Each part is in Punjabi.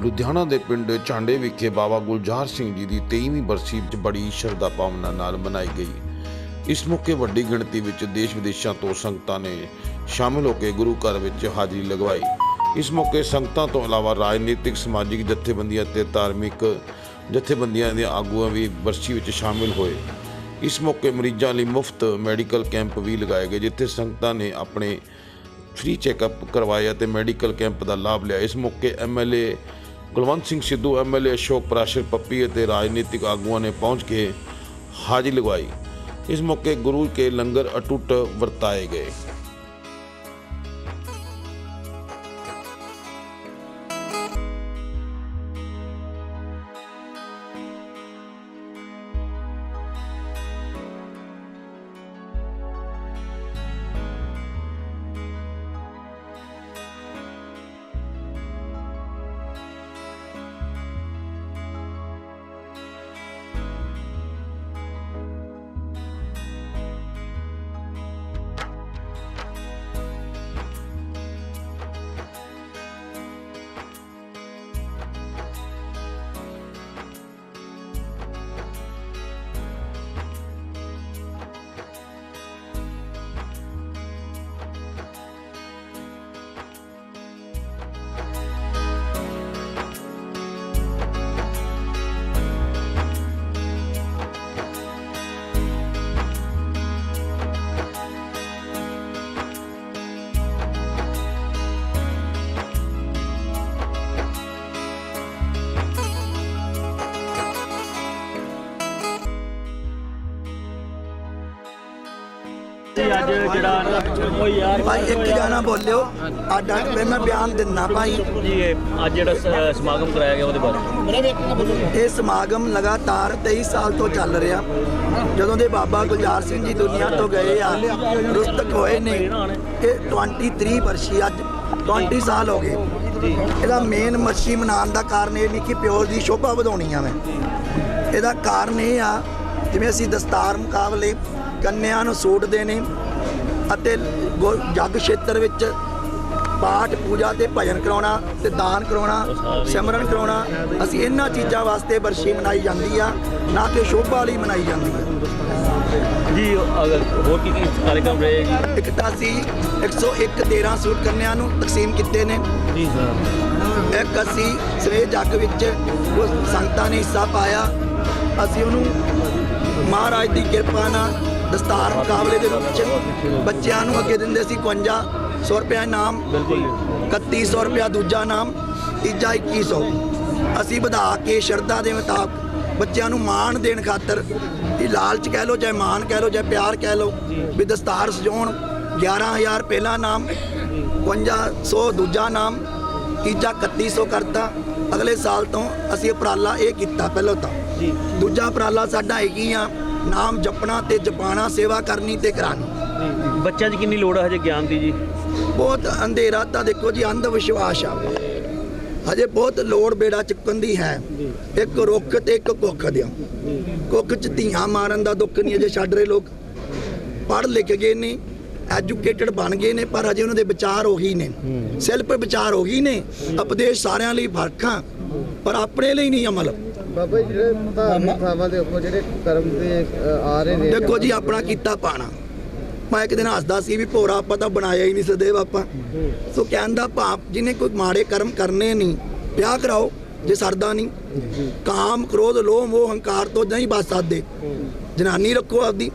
ਲੁਧਿਆਣਾ ਦੇ ਪਿੰਡ ਝਾਂਡੇ ਵਿਖੇ ਬਾਬਾ ਗੁਲਜ਼ਾਰ ਸਿੰਘ ਜੀ ਦੀ 23ਵੀਂ ਬਰਸੀ ਵਿੱਚ ਬੜੀ ਸ਼ਰਧਾ ਭਾਵਨਾ ਨਾਲ ਮਨਾਈ ਗਈ। ਇਸ ਮੌਕੇ ਵੱਡੀ ਗਿਣਤੀ ਵਿੱਚ ਦੇਸ਼ ਵਿਦੇਸ਼ਾਂ ਤੋਂ ਸੰਗਤਾਂ ਨੇ ਸ਼ਾਮਲ ਹੋ ਕੇ ਗੁਰੂ ਘਰ ਵਿੱਚ ਹਾਜ਼ਰੀ ਲਗਵਾਈ। ਇਸ ਮੌਕੇ ਸੰਗਤਾਂ ਤੋਂ ਇਲਾਵਾ ਰਾਜਨੀਤਿਕ, ਸਮਾਜਿਕ ਜਥੇਬੰਦੀਆਂ ਤੇ ਧਾਰਮਿਕ ਜਥੇਬੰਦੀਆਂ ਦੇ ਆਗੂਆਂ ਵੀ ਬਰਸੀ ਵਿੱਚ ਸ਼ਾਮਿਲ ਹੋਏ। ਇਸ ਮੌਕੇ ਮਰੀਜ਼ਾਂ ਲਈ ਮੁਫਤ ਮੈਡੀਕਲ ਕੈਂਪ ਵੀ ਲਗਾਏ ਗਏ, ਜਿੱਥੇ ਸੰਗਤਾਂ ਨੇ ਆਪਣੇ ਫ੍ਰੀ ਚੈੱਕਅਪ ਕਰਵਾਇਆ ਤੇ ਮੈਡੀਕਲ ਕੈਂਪ ਦਾ ਲਾਭ ਲਿਆ। ਇਸ ਮੌਕੇ ਐਮਐਲਏ ਕੁਲਵੰਤ ਸਿੰਘ ਸਿੱਧੂ ਐਮਐਲਏ ਅਸ਼ੋਕ ਪ੍ਰਾਸ਼ਰ, ਪੱਪੀ ਅਤੇ ਰਾਜਨੀਤਿਕ ਆਗੂਆਂ ਨੇ ਪਹੁੰਚ ਕੇ ਹਾਜ਼ਰੀ ਲਗਵਾਈ। ਇਸ ਮੌਕੇ ਗੁਰੂ ਕੇ ਲੰਗਰ ਅਟੁੱਟ ਵਰਤਾਏ ਗਏ। ਅੱਜ ਜਿਹੜਾ ਉਹ ਯਾਰ ਭਾਈ ਇੱਕ ਗਾਣਾ ਬੋਲਿਓ। ਆਡਾ ਫਿਰ ਮੈਂ ਬਿਆਨ ਦਿੰਦਾ ਭਾਈ। ਜੀ ਇਹ ਅੱਜ ਜਿਹੜਾ ਸਮਾਗਮ ਕਰਾਇਆ ਗਿਆ ਉਹਦੇ ਬਾਰੇ। ਇਹ ਸਮਾਗਮ ਲਗਾਤਾਰ 23 ਸਾਲ ਤੋਂ ਚੱਲ ਰਿਹਾ। ਜਦੋਂ ਦੇ ਬਾਬਾ ਗੁਲਜ਼ਾਰ ਸਿੰਘ ਜੀ ਦੁਨੀਆ ਤੋਂ ਗਏ ਆ ਰੁਸਤਕ ਹੋਏ ਨੇ ਇਹ 23 ਵਰਸ਼ੀ ਅੱਜ 20 ਸਾਲ ਹੋ ਗਏ। ਇਹਦਾ ਮੇਨ ਮੱਛੀ ਮਨਾਉਣ ਦਾ ਕਾਰਨ ਇਹ ਨਹੀਂ ਕਿ ਪਿਓ ਦੀ ਸ਼ੋਭਾ ਵਧਾਉਣੀ ਆ ਮੈਂ ਇਹਦਾ ਕਾਰਨ ਇਹ ਆ ਜਿਵੇਂ ਅਸੀਂ ਦਸਤਾਰ ਮੁਕਾਬਲੇ ਕੰਨਿਆਂ ਨੂੰ ਸੂਟਦੇ ਨੇ ਅਤੇ ਗੋ- ਜੱਗ ਖੇਤਰ ਵਿੱਚ ਪਾਠ ਪੂਜਾ ਤੇ ਭਜਨ ਕਰਾਉਣਾ ਤੇ ਦਾਨ ਕਰਾਉਣਾ ਸਿਮਰਨ ਕਰਾਉਣਾ ਅਸੀਂ ਇਹਨਾਂ ਚੀਜ਼ਾਂ ਵਾਸਤੇ ਵਰਸ਼ੀ ਮਨਾਈ ਜਾਂਦੀ ਆ ਨਾ ਕਿ ਸ਼ੋਭਾ ਲਈ ਮਨਾਈ ਜਾਂਦੀ ਆ। ਜੀ ਅਗਰ ਹੋਰ ਕੀ ਕੀ ਕਾਰਜਕ੍ਰਮ ਰਹੇ ਜੀ ਇੱਕ ਤਾਂ ਅਸੀਂ 101 13 ਸੂਟ ਕੰਨਿਆਂ ਨੂੰ ਤਕਸੀਮ ਕੀਤੇ ਨੇ। ਜੀ ਸਰ ਇੱਕ ਅਸੀਂ ਸਵੇ ਜੱਗ ਵਿੱਚ ਉਹ ਸੰਗਤਾਂ ਨੇ ਹਿੱਸਾ ਪਾਇਆ। ਅਸੀਂ ਉਹਨੂੰ ਮਹਾਰਾਜ ਦੀ ਕਿਰਪਾ ਨਾਲ ਦਸਤਾਰ ਮੁਕਾਬਲੇ ਦੇ ਰੂਪ ਚ ਬੱਚਿਆਂ ਨੂੰ ਅੱਗੇ ਦਿੰਦੇ ਸੀ 51 ਰੁਪਏ ਇਨਾਮ ਬਿਲਕੁਲ। 3100 ਰੁਪਇਆ ਦੂਜਾ ਨਾਮ ਤੀਜਾ 2100 ਅਸੀਂ ਵਧਾ ਕੇ ਸ਼ਰਧਾ ਦੇ ਮੁਤਾਬਕ ਬੱਚਿਆਂ ਨੂੰ ਮਾਣ ਦੇਣ ਖਾਤਰ ਇਹ ਲਾਲਚ ਕਹਿ ਲੋ ਚਾਹੇ ਮਾਣ ਕਹਿ ਲੋ ਚਾਹੇ ਪਿਆਰ ਕਹਿ ਲੋ ਵੀ ਦਸਤਾਰ ਸਜਾਉਣ 11000 ਪਹਿਲਾ ਨਾਮ 5500 ਦੂਜਾ ਨਾਮ ਤੀਜਾ 3100 ਕਰਤਾ। ਅਗਲੇ ਸਾਲ ਤੋਂ ਅਸੀਂ ਉਪਰਾਲਾ ਇਹ ਕੀਤਾ ਪਹਿਲਾਂ ਤਾਂ। ਜੀ। ਦੂਜਾ ਉਪਰਾਲਾ ਸਾਡਾ ਹੈਗੀ ਆ ਨਾਮ ਜਪਣਾ ਤੇ ਜਪਾਣਾ ਸੇਵਾ ਕਰਨੀ ਤੇ ਕਰਾਣੀ ਬੱਚਿਆਂ 'ਚ ਕਿੰਨੀ ਲੋੜ ਹੈ ਹਜੇ ਗਿਆਨ ਦੀ ਜੀ? ਬਹੁਤ ਅੰਧੇਰਾ ਤਾਂ ਦੇਖੋ ਜੀ ਅੰਧ ਵਿਸ਼ਵਾਸ ਆ। ਹਜੇ ਬਹੁਤ ਲੋੜ ਬੇੜਾ ਚੁੱਕਣ ਦੀ ਹੈ। ਇੱਕ ਰੁੱਖ ਤੇ ਇੱਕ ਕੁੱਖ ਦਿਓ। ਕੁੱਖ ਚ ਧੀਆਂ ਮਾਰਨ ਦਾ ਦੁੱਖ ਨਹੀਂ ਅਜੇ ਛੱਡ ਰਹੇ ਲੋਕ। ਪੜ੍ਹ ਲਿਖ ਗਏ ਨੇ ਐਜੂਕੇਟਡ ਬਣ ਗਏ ਨੇ ਪਰ ਅਜੇ ਉਹਨਾਂ ਦੇ ਵਿਚਾਰ ਉਹੀ ਨੇ। ਸਿਰਫ ਵਿਚਾਰ ਉਹੀ ਨੇ। ਉਪਦੇਸ਼ ਸਾਰਿਆਂ ਲਈ ਫਰਕਾਂ ਪਰ ਆਪਣੇ ਲਈ ਨਹੀਂ ਅਮਲ। ਬਾਬਾ ਜੀ ਜਿਹੜੇ ਧਾਰਮਿਕ ਥਾਵਾਂ ਦੇ ਉੱਪਰ ਜਿਹੜੇ ਕਰਮ ਦੇ ਅ, ਆ ਰਹੇ ਨੇ ਦੇਖੋ ਜੀ ਆਪਣਾ ਕੀਤਾ ਪਾਣਾ। ਮੈਂ ਇੱਕ ਦਿਨ ਹੱਸਦਾ ਸੀ ਵੀ ਭੋਰਾ ਆਪਾਂ ਤਾਂ ਬਣਾਇਆ ਹੀ ਨਹੀਂ ਸਦੇਵ ਆਪਾਂ। ਸੋ ਕਹਿਣ ਦਾ ਭਾਵ ਜਿਹਨੇ ਕੋਈ ਮਾੜੇ ਕਰਮ ਕਰਨੇ ਨਹੀਂ ਵਿਆਹ ਕਰਾਓ ਜੇ ਸਰਦਾ ਨਹੀਂ। ਕਾਮ ਕ੍ਰੋਧ ਲੋਭ ਮੋਹ ਹੰਕਾਰ ਤੋਂ ਨਹੀਂ ਬਚ ਸਕਦੇ। ਜਨਾਨੀ ਰੱਖੋ ਆਪਦੀ।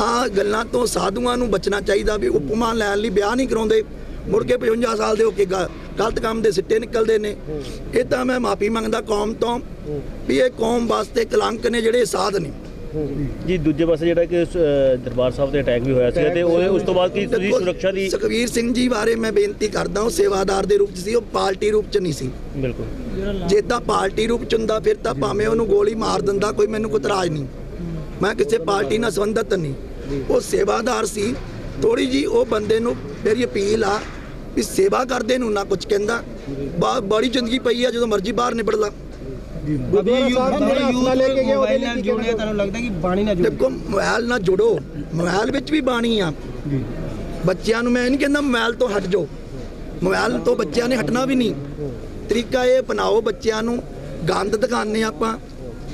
ਆ ਗੱਲਾਂ ਤੋਂ ਸਾਧੂਆਂ ਨੂੰ ਬਚਣਾ ਚਾਹੀਦਾ ਵੀ ਉਪਮਾ ਲੈਣ ਲਈ ਵਿਆਹ ਨਹੀਂ ਕਰਾਉਂਦੇ। ਮੁੜ ਕੇ 55 ਸਾਲ ਦੇ ਹੋ ਕੇ ਗਲਤ ਕੰਮ ਦੇ ਸਿੱਟੇ ਨਿਕਲਦੇ ਨੇ। ਇਹ ਤਾਂ ਮੈਂ ਮਾਫੀ ਮੰਗਦਾ ਕੌਮ ਤੋਂ ਵੀ ਇਹ ਕੌਮ ਵਾਸਤੇ ਕਲੰਕ ਨੇ ਜਿਹੜੇ ਸਾਧ ਨੇ। ਜੀ ਦੂਜੇ ਪਾਸੇ ਜਿਹੜਾ ਕਿ ਦਰਬਾਰ ਸਾਹਿਬ ਤੇ ਅਟੈਕ ਵੀ ਹੋਇਆ ਸੀ ਤੇ ਉਹਦੇ ਉਸ ਤੋਂ ਬਾਅਦ ਕੀ ਤੁਸੀਂ ਸੁਰੱਖਿਆ ਦੀ ਸੁਖਵੀਰ ਸਿੰਘ ਜੀ ਬਾਰੇ ਮੈਂ ਬੇਨਤੀ ਕਰਦਾ ਹਾਂ ਸੇਵਾਦਾਰ ਦੇ ਰੂਪ 'ਚ ਸੀ ਉਹ ਪਾਰਟੀ ਰੂਪ 'ਚ ਨਹੀਂ ਸੀ। ਬਿਲਕੁਲ। ਜੇ ਤਾਂ ਪਾਰਟੀ ਰੂਪ 'ਚ ਹੁੰਦਾ ਫਿਰ ਤਾਂ ਭਾਵੇਂ ਉਹਨੂੰ ਗੋਲੀ ਮਾਰ ਦਿੰਦਾ ਕੋਈ ਮੈਨੂੰ ਕੋਈ ਨਹੀਂ। ਮੈਂ ਕਿਸੇ ਪਾਰਟੀ ਨਾਲ ਸੰਬੰਧਤ ਨਹੀਂ। ਉਹ ਸੇਵਾਦਾਰ ਸੀ ਥੋੜੀ ਜੀ ਉਹ ਬੰਦੇ ਨੂੰ ਮੇਰੀ ਅਪੀਲ ਆ ਵੀ ਸੇਵਾ ਕਰਦੇ ਨੂੰ ਨਾ ਕੁਝ ਕਹਿੰਦਾ। ਬੜੀ ਜ਼ਿੰਦਗੀ ਪਈ ਆ ਜਦੋਂ ਮਰਜ਼ੀ ਬਾਹਰ ਨਿਬੜ ਲਾ। ਗੁਰਦੁਆਰਾ ਸਾਹਿਬ ਜਿਹੜਾ ਹਸਪਤਾਲ ਲੈ ਕੇ ਗਿਆ ਉਹਦੇ ਲਈ ਕੀ ਕਹਿਣਾ? ਤੁਹਾਨੂੰ ਲੱਗਦਾ ਕਿ ਬਾਣੀ ਨਾਲ ਦੇਖੋ ਮੋਬਾਈਲ ਨਾਲ ਜੁੜੋ। ਮੋਬਾਈਲ ਵਿੱਚ ਵੀ ਬਾਣੀ ਆ। ਬੱਚਿਆਂ ਨੂੰ ਮੈਂ ਇਹ ਨਹੀਂ ਕਹਿੰਦਾ ਮੋਬਾਈਲ ਤੋਂ ਹਟ ਜਾਓ। ਮੋਬਾਈਲ ਤੋਂ ਬੱਚਿਆਂ ਨੇ ਹਟਣਾ ਵੀ ਨਹੀਂ। ਤਰੀਕਾ ਇਹ ਅਪਣਾਓ ਬੱਚਿਆਂ ਨੂੰ। ਗੰਦ ਦਿਖਾਉਂਦੇ ਆਪਾਂ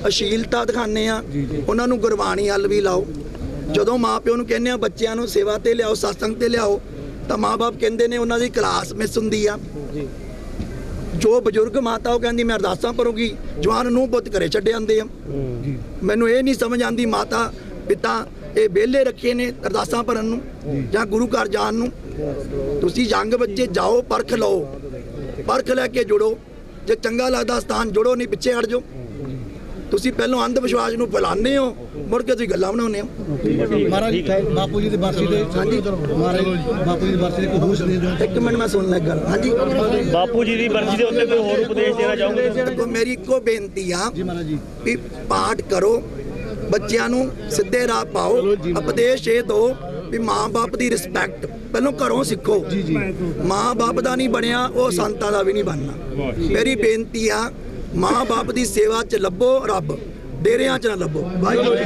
ਅਸ਼ੀਲਤਾ ਦਿਖਾਉਂਦੇ ਆ ਉਹਨਾਂ ਨੂੰ ਗੁਰਬਾਣੀ ਵੱਲ ਵੀ ਲਾਓ। ਜਦੋਂ ਮਾਪਿਓ ਨੂੰ ਕਹਿੰਦੇ ਆ ਬੱਚਿਆਂ ਨੂੰ ਸੇਵਾ ਤੇ ਲਿਆਓ ਸਤਸੰਗ ਤੇ ਲਿਆਓ ਤਾਂ ਮਾਪੇ ਕਹਿੰਦੇ ਨੇ ਉਹਨਾਂ ਦੀ ਕਲਾਸ ਮਿਸ ਹੁੰਦੀ ਆ। ਜੋ। ਬਜ਼ੁਰਗ ਮਾਤਾ ਉਹ ਕਹਿੰਦੀ ਮੈਂ ਅਰਦਾਸਾਂ ਕਰੂੰਗੀ ਜਵਾਨ ਨੂੰ ਪੁੱਤ ਘਰੇ ਛੱਡ ਜਾਂਦੇ ਆ। ਮੈਨੂੰ ਇਹ ਨਹੀਂ ਸਮਝ ਆਂਦੀ ਮਾਤਾ ਪਿਤਾ ਇਹ ਵਿਹਲੇ ਰੱਖੇ ਨੇ ਅਰਦਾਸਾਂ ਭਰਨ ਨੂੰ ਜਾਂ। ਗੁਰੂ ਘਰ ਜਾਣ ਨੂੰ। ਤੁਸੀਂ ਯੰਗ ਬੱਚੇ ਜਾਓ ਪਰਖ ਲਓ। ਪਰਖ ਲੈ ਕੇ ਜੁੜੋ। ਜੇ ਚੰਗਾ ਲੱਗਦਾ ਸਥਾਨ ਜੁੜੋ ਨਹੀਂ ਪਿੱਛੇ ਹਟ ਜਾਓ। ਤੁਸੀਂ ਪਹਿਲਾਂ ਅੰਧ ਵਿਸ਼ਵਾਸ ਨੂੰ ਫੈਲਾਉਂਦੇ ਹੋ। ਮੁੜ ਕੇ ਤੁਸੀਂ ਗੱਲਾਂ ਬਣਾਉਂਦੇ ਹੋ? ਮਹਾਰਾਜ ਬਾਪੂ ਜੀ ਦੀ ਬਰਸੀ ਦੇ ਹਾਂਜੀ। ਮਹਾਰਾਜ ਬਾਪੂ ਜੀ ਦੀ ਬਰਸੀ ਦੇ ਕੋਈ ਹੋਸ਼ ਦੇ ਦਿਓ ਇੱਕ ਮਿੰਟ ਮੈਂ ਸੁਣ ਲੱਗਾ। ਹਾਂਜੀ। ਬਾਪੂ ਜੀ ਦੀ ਬਰਸੀ ਦੇ ਉੱਤੇ ਕੋਈ ਹੋਰ ਉਪਦੇਸ਼ ਦੇਣਾ ਚਾਹੋਗੇ? ਦੇਖੋ ਮੇਰੀ ਇੱਕੋ ਬੇਨਤੀ ਆ ਜੀ ਮਹਾਰਾਜ ਜੀ। ਵੀ ਪਾਠ ਕਰੋ ਬੱਚਿਆਂ ਨੂੰ ਸਿੱਧੇ ਰਾਹ ਪਾਓ ਉਪਦੇਸ਼ ਇਹ ਦਿਓ ਵੀ ਮਾਂ-ਬਾਪ ਦੀ ਰਿਸਪੈਕਟ ਪਹਿਲਾਂ ਘਰੋਂ ਸਿੱਖੋ। ਜੀ ਜੀ। ਮਾਂ-ਬਾਪ ਦਾ ਨਹੀਂ ਬਣਿਆ ਉਹ ਸੰਤਾਂ ਦਾ ਵੀ ਨਹੀਂ ਬਣਨਾ। ਮੇਰੀ ਬੇਨਤੀ ਆ ਮਾਂ-ਬਾਪ ਦੀ ਸੇਵਾ 'ਚ ਲੱਭੋ ਰੱਬ। ਡੇਰਿਆਂ 'ਚ ਨਾ ਲੱਭੋ। ਵਾਹਿਗੁਰੂ ਜੀ